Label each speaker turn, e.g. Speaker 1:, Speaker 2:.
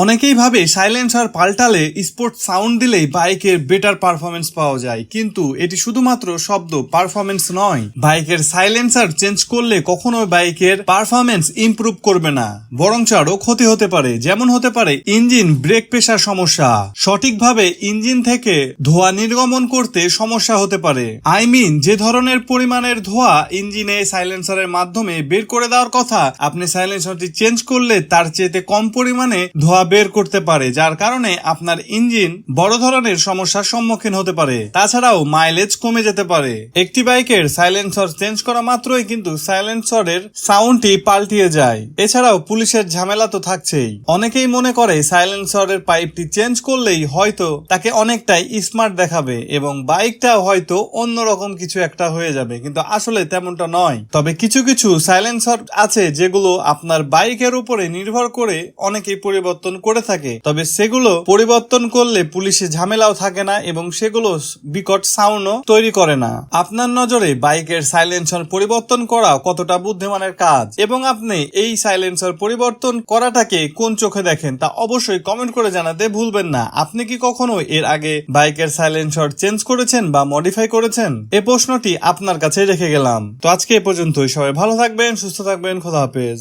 Speaker 1: অনেকেই ভাবে সাইলেন্সার পাল্টালে স্পোর্ট সাউন্ড দিলেই বাইকের বেটার পারফরমেন্স পাওয়া যায়। কিন্তু এটি শুধুমাত্র শব্দ পারফরমেন্স নয়। বাইকের সাইলেন্সার চেঞ্জ করলে কখনোই বাইকের পারফরমেন্স ইমপ্রুভ করবে না। বরং আরও ক্ষতি হতে পারে। যেমন হতে পারে ইঞ্জিন ব্রেক প্রেশার সমস্যা। সঠিকভাবে ইঞ্জিন থেকে ধোঁয়া নির্গমন করতে সমস্যা হতে পারে। আই মিন যে ধরনের পরিমাণের ধোঁয়া ইঞ্জিনে সাইলেন্সারের মাধ্যমে বের করে দেওয়ার কথা, আপনি সাইলেন্সারটি চেঞ্জ করলে তার চেয়েতে কম পরিমাণে ধোঁয়া বের করতে পারে, যার কারণে আপনার ইঞ্জিন বড় ধরনের সমস্যার সম্মুখীন হতে পারে। তাছাড়াও মাইলেজ কমে যেতে পারে। একটি বাইকের সাইলেন্সর চেঞ্জ করা মাত্রই কিন্তু সাইলেন্সরের সাউন্ডটি পাল্টিয়ে যায়। এছাড়াও পুলিশের ঝামেলা তো থাকছেই। অনেকেই মনে করে সাইলেন্সরের পাইপটি চেঞ্জ করলেই হয়তো তাকে অনেকটাই স্মার্ট দেখাবে এবং বাইকটাও হয়তো অন্যরকম কিছু একটা হয়ে যাবে, কিন্তু আসলে তেমনটা নয়। তবে কিছু কিছু সাইলেন্সর আছে যেগুলো আপনার বাইকের উপরে নির্ভর করে অনেকেই পরিবর্তন করে থাকে। তবে সেগুলো পরিবর্তন করলে পুলিশে ঝামেলাও থাকে না এবং সেগুলো বিকট সাউন্ডও তৈরি করে না। আপনার নজরে বাইকের সাইলেন্সর পরিবর্তন করা কতটা বুদ্ধিমানের কাজ? এবং আপনি এই সাইলেন্সার পরিবর্তন করাটাকে কোন চোখে দেখেন তা অবশ্যই কমেন্ট করে জানাতে ভুলবেন না। আপনি কি কখনো এর আগে বাইকের সাইলেন্সর চেঞ্জ করেছেন বা মডিফাই করেছেন? এ প্রশ্নটি আপনার কাছে রেখে গেলাম। তো আজকে এ পর্যন্তই। সবাই ভালো থাকবেন, সুস্থ থাকবেন, খোদা হাফেজ।